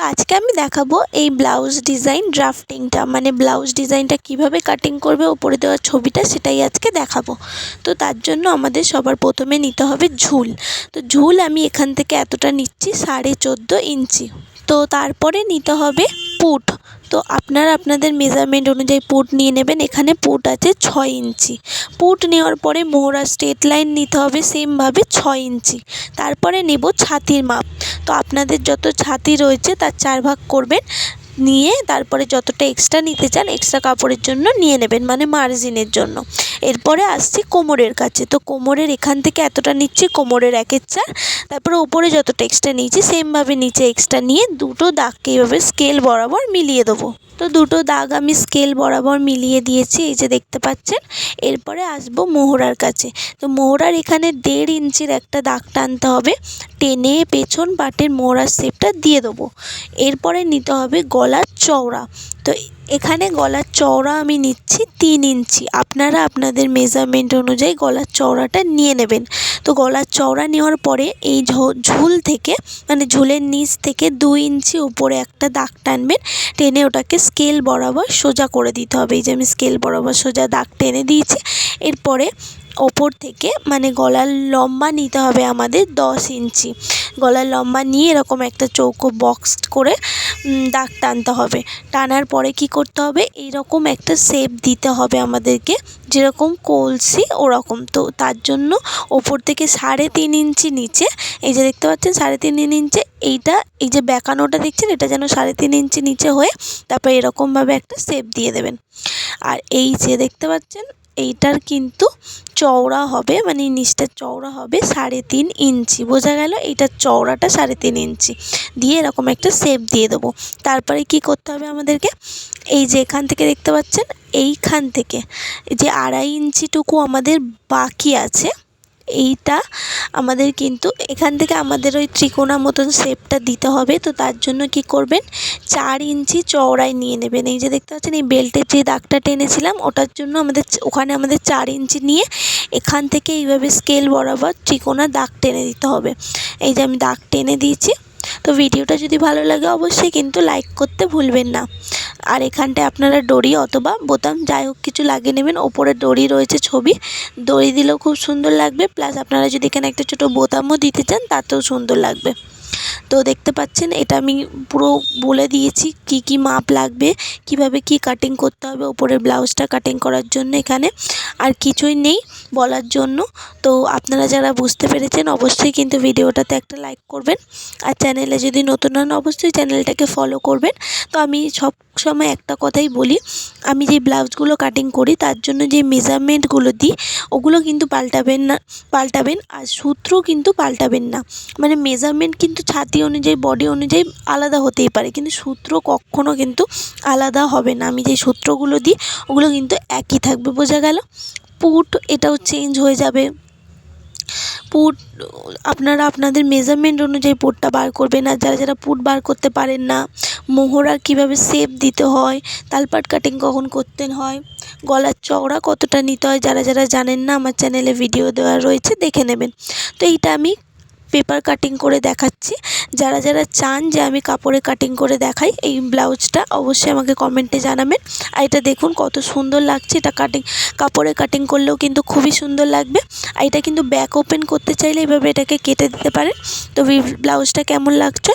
তো আজকে আমি দেখাবো এই ব্লাউজ ডিজাইন ড্রাফটিংটা মানে ব্লাউজ ডিজাইনটা কীভাবে কাটিং করবে, ওপরে দেওয়া ছবিটা সেটাই আজকে দেখাবো। তো তার জন্য আমাদের সবার প্রথমে নিতে হবে ঝুল। তো ঝুল আমি এখান থেকে এতটা নিচ্ছি, সাড়ে চোদ্দ ইঞ্চি। তো তারপরে নিতে হবে পুট। তো আপনারা আপনাদের মেজারমেন্ট অনুযায়ী পুট নিয়ে নেবেন। এখানে পুট আছে ছয় ইঞ্চি। পুট নেওয়ার পরে মোহরা স্ট্রেট লাইন নিতে হবে সেমভাবে ছয় ইঞ্চি। তারপরে নেব ছাতির মাপ। তো আপনাদের যত ছাতি রয়েছে তার চার ভাগ করবেন, নিয়ে তারপরে যতটা এক্সট্রা নিতে চান এক্সট্রা কাপড়ের জন্য নিয়ে নেবেন মানে মার্জিনের জন্য। এরপরে আসছি কোমরের কাছে, তো কোমরের এখান থেকে এতটা নিচ্ছি, কোমরের একের চার, তারপরে ওপরে যতটা এক্সট্রা নিয়েছি সেমভাবে নিচে এক্সট্রা নিয়ে দুটো দাগকে এইভাবে স্কেল বরাবর মিলিয়ে দেবো। তো দুটো দাগ আমি স্কেল বরাবর মিলিয়ে দিয়েছি, এই যে দেখতে পাচ্ছেন। এরপরে আসব মোহরার কাছে। তো মোহরার এখানে দেড় ইঞ্চির একটা দাগ টানতে হবে। টেনে পেছন পাটের মোড়ার শেপটা দিয়ে দেবো। এরপরে নিতে হবে গলার চওড়া। তো এখানে গলার চওড়া আমি নিচ্ছি তিন ইঞ্চি। আপনারা আপনাদের মেজারমেন্ট অনুযায়ী গলার চওড়াটা নিয়ে নেবেন। তো গলার চওড়া নেওয়ার পরে এই ঝুল থেকে মানে ঝুলের নিচ থেকে দুই ইঞ্চি উপরে একটা দাগ টানবেন। টেনে ওটাকে স্কেল বরাবর সোজা করে দিতে হবে। এই যে আমি স্কেল বরাবর সোজা দাগ টেনে দিয়েছি। এরপরে ওপর থেকে মানে গলার লম্বা নিতে হবে আমাদের দশ ইঞ্চি। গলার লম্বা নিয়ে এরকম একটা চৌকো বক্স করে দাগ টানতে হবে। টানার পরে কী করতে হবে? এইরকম একটা শেপ দিতে হবে আমাদেরকে, যেরকম কলসি ওরকম। তো তার জন্য ওপর থেকে সাড়ে তিন ইঞ্চি নিচে, এই যে দেখতে পাচ্ছেন সাড়ে তিন ইঞ্চি, এইটা, এই যে বেঁকানোটা দেখছেন, এটা যেন সাড়ে তিন ইঞ্চি নিচে হয়ে, তারপর এরকমভাবে একটা শেপ দিয়ে দেবেন। আর এই যে দেখতে পাচ্ছেন এইটার কিন্তু চওড়া হবে মানে নিচটা চওড়া হবে সাড়ে তিন ইঞ্চি। বোঝা গেল এইটার চওড়াটা সাড়ে তিন ইঞ্চি। দিয়ে এরকম একটা শেপ দিয়ে দেবো। তারপরে কি করতে হবে আমাদেরকে? এই যে এখান থেকে দেখতে পাচ্ছেন, এইখান থেকে যে আড়াই ইঞ্চিটুকু আমাদের বাকি আছে এইটা আমাদের কিন্তু এখান থেকে আমাদের ওই ত্রিকোণা মতন শেপটা দিতে হবে। তো তার জন্য কি করবেন? চার ইঞ্চি চওড়ায় নিয়ে নেবেন। এই যে দেখতে পাচ্ছেন, এই বেল্টের যে দাগটা টেনেছিলাম, ওটার জন্য আমাদের ওখানে আমাদের চার ইঞ্চি নিয়ে এখান থেকে এইভাবে স্কেল বরাবর ত্রিকোণা দাগ টেনে দিতে হবে। এই যে আমি দাগ টেনে দিয়েছি তো ভিডিওটা যদি ভালো লাগে অবশ্যই কিন্তু লাইক করতে ভুলবেন না। আর এখানটায় আপনারা দড়ি অথবা বোতাম যাই হোক কিছু লাগিয়ে নেবেন, ওপরে দড়ি রয়েছে ছবি। দড়ি দিলেও খুব সুন্দর লাগবে প্লাস আপনারা যদি এখানে একটা ছোটো বোতামও দিতে চান, তাতেও সুন্দর লাগবে। তো দেখতে পাচ্ছেন, এটা আমি পুরো বলে দিয়েছি কি কি মাপ লাগবে, কীভাবে কি কাটিং করতে হবে, ওপরের ব্লাউজটা কাটিং করার জন্য এখানে। আর কিছুই নেই বলার জন্য। তো আপনারা যারা বুঝতে পেরেছেন, অবশ্যই কিন্তু ভিডিওটাতে একটা লাইক করবেন। আর চ্যানেলে যদি নতুন হন, অবশ্যই চ্যানেলটাকে ফলো করবেন। তো আমি সব সময় একটা কথাই বলি, আমি যে ব্লাউজগুলো কাটিং করি, তার জন্য যে মেজারমেন্টগুলো দিই, ওগুলো কিন্তু পাল্টাবেন না, পাল্টাবেন। আর সূত্র কিন্তু পাল্টাবেন না। মানে মেজারমেন্ট কিন্তু ছাতি অনুযায়ী বডি অনুযায়ী আলাদা হতেই পারে। কিন্তু সূত্র কখনও কিন্তু আলাদা হবে না। আমি যে সূত্রগুলো দিই, ওগুলো কিন্তু একই থাকবে, বোঝা গেল? পুট, এটাও চেঞ্জ হয়ে যাবে। পুট, আপনারা আপনাদের মেজারমেন্ট অনুযায়ী পুটটা বার করবেন। আর যারা যারা পুট বার করতে পারেন না মোহরা কীভাবে শেপ দিতে হয় তালপাট কাটিং কখন করতে হয়, গলার চওড়া কতটা নিতে হয়, যারা যারা জানেন না, আমার চ্যানেলে ভিডিও দেওয়া রয়েছে, দেখে নেবেন। তো এইটা আমি পেপার কাটিং করে দেখাচ্ছি। যারা যারা চান যে আমি কাপড়ে কাটিং করে দেখাই, এই ব্লাউজটা অবশ্যই আমাকে কমেন্টে জানাবেন। আর এটা দেখুন কত সুন্দর লাগছে, এটা কাটিং কাপড়ে কাটিং করলেও কিন্তু খুবই সুন্দর লাগবে। আর এটা কিন্তু ব্যাক ওপেন করতে চাইলে এভাবে এটাকে কেটে দিতে পারেন। তো ব্লাউজটা কেমন লাগছে?